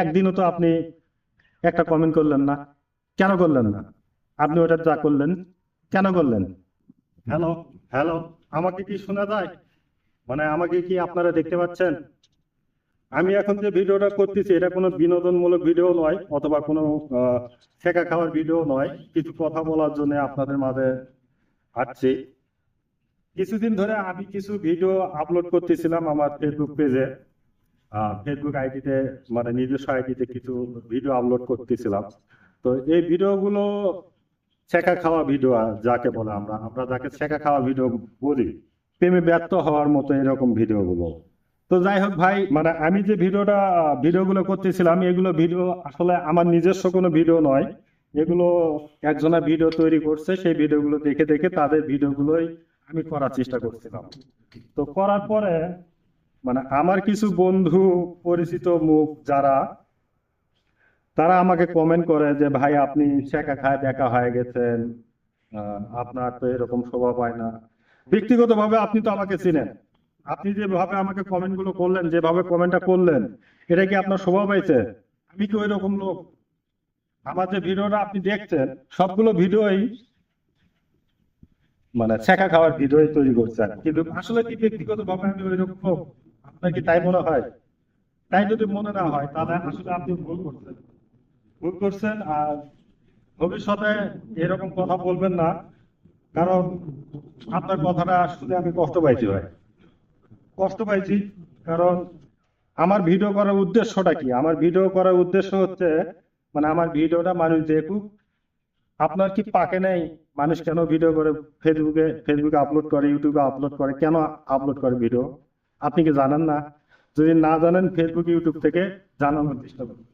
একদিনও তো আপনি একটা কমেন্ট করলেন না। কেন করলেন না? আপনি ওটা যা করলেন, কেন করলেন? হ্যালো হ্যালো আমাকে কি শোনা যায়? মানে আমাকে কি আপনারা দেখতে পাচ্ছেন? আমি এখন যে ভিডিওটা করতেছি, এটা কোনো বিনোদনমূলক ভিডিও নয়, অথবা কোনো শেখা খাওয়ার ভিডিও নয়। কিছু কথা বলার জন্য আপনাদের মাঝে আসছি। কিছুদিন ধরে আমি কিছু ভিডিও আপলোড করতেছিলাম আমার ফেসবুক পেজে ফেসবুক আইডিতে মানে নিজস্ব আইডিতে কিছু ভিডিও আপলোড করতেছিলাম। তো এই ভিডিওগুলো ছেঁকা খাওয়া ভিডিও যাকে বলে আমরা আমরা যাকে ছেঁকা খাওয়া ভিডিও বলি, প্রেমে ব্যর্থ হওয়ার মতো এরকম ভিডিওগুলো তো যাই হোক ভাই মানে আমি যে ভিডিওটা ভিডিওগুলো করতেছিলাম, এগুলো ভিডিও আসলে আমার নিজস্ব কোনো ভিডিও নয়। এগুলো একজনা ভিডিও তৈরি করছে, সেই ভিডিওগুলো দেখে দেখে তাদের ভিডিওগুলোই আমি করার চেষ্টা করছিলাম। তো করার পরে মানে আমার কিছু বন্ধু, পরিচিত মুখ যারা, তারা আমাকে কমেন্ট করে যে, ভাই, আপনি শেখা খায় দেখা হয়ে গেছেন। আপনার তো এরকম স্বভাব হয় না। ব্যক্তিগতভাবে আপনি তো আমাকে চিনেন। আপনি যেভাবে আমাকে কমেন্টগুলো করলেন, যেভাবে কমেন্টটা করলেন, এটা কি আপনার স্বভাব হয়েছে? আমি কি ওই রকম লোক? আমার যে ভিডিওটা আপনি দেখছেন, সবগুলো ভিডিওই মানে শেখা খাওয়ার ভিডিওই তৈরি করছেন। কিন্তু আসলে কি ব্যক্তিগত ভাবে আমি ওই রকম লোক? আপনার কি তাই মনে হয়? তাই যদি মনে না হয়, তাহলে আসলে আপনি ভুল করছেন। ভুল করছেন আর ভবিষ্যতে এরকম কথা বলবেন না, কারণ আপনার কথাটা শুনে আমি কষ্ট পাইছি ভাই। কষ্ট পাইছি কারণ আমার ভিডিও করার উদ্দেশ্যটা কি? আমার ভিডিও করার উদ্দেশ্য হচ্ছে মানে আমার ভিডিওটা মানুষ দেখুক, আপনার কি পাকে নেই? মানুষ কেন ভিডিও করে ফেসবুকে ফেসবুকে আপলোড করে ইউটিউবে আপলোড করে, কেন আপলোড করে ভিডিও? আপনি কি জানেন না? যদি না জানেন ফেসবুক ইউটিউব থেকে জানানোর চেষ্টা করুন।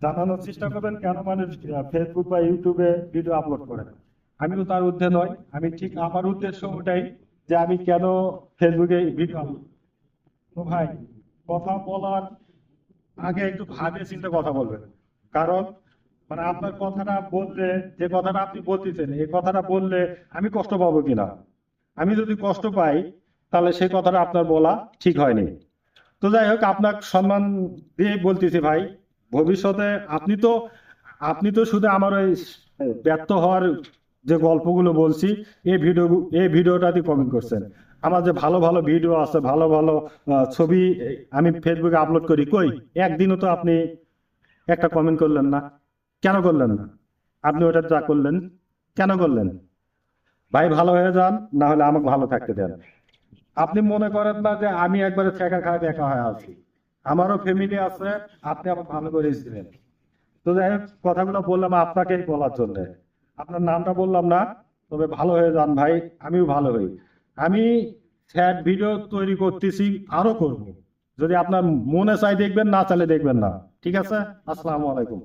জানানোর চেষ্টা করবেন কেন মানুষ ফেসবুক বা ইউটিউবে ভিডিও আপলোড করেন। আমি তো তার ঊর্ধ্বে নয়। আমি ঠিক আমার উদ্দেশ্য ওটাই যে আমি কেন ফেসবুকে ভিডিও আপলোড তো ভাই, কথা বলার আগে একটু ভাবে চিন্তে কথা বলবেন। কারণ মানে আপনার কথাটা বললে, যে কথাটা আপনি বলতেছেন, এই কথাটা বললে আমি কষ্ট পাবো কিনা? আমি যদি কষ্ট পাই তাহলে সেই কথাটা আপনার বলা ঠিক হয়নি। তো যাই হোক আপনার সম্মান দিয়ে বলতেছি ভাই, ভবিষ্যতে আপনি তো আপনি তো শুধু আমার ওই ব্যর্থ হওয়ার যে গল্পগুলো বলছি, এই ভিডিও, এই ভিডিওটাতে কমেন্ট করছেন। আমার যে ভালো ভালো ভিডিও আছে, ভালো ভালো ছবি আমি ফেসবুকে আপলোড করি, কই? একদিনও তো আপনি একটা কমেন্ট করলেন না। কেন করলেন না? আপনি ওটা যা করলেন, কেন করলেন? ভাই ভালো হয়ে যান, না হলে আমাকে ভালো থাকতে দেন। আপনি মনে করেন না যে আমি একবারে ছেঁকা খায় দেখা হয়ে আছি? আমারও ফ্যামিলি আছে, আপনি আমার ভালো করেছিলেন তো যাই কথাগুলো বললাম আপনাকেই বলার জন্য। আপনার নামটা বললাম না, তবে ভালো হয়ে যান ভাই, আমিও ভালো হই। আমি স্যাড ভিডিও তৈরি করতেছি, আরও করব। যদি আপনার মনে চাই দেখবেন, না চাইলে দেখবেন না। ঠিক আছে? আসসালামু আলাইকুম।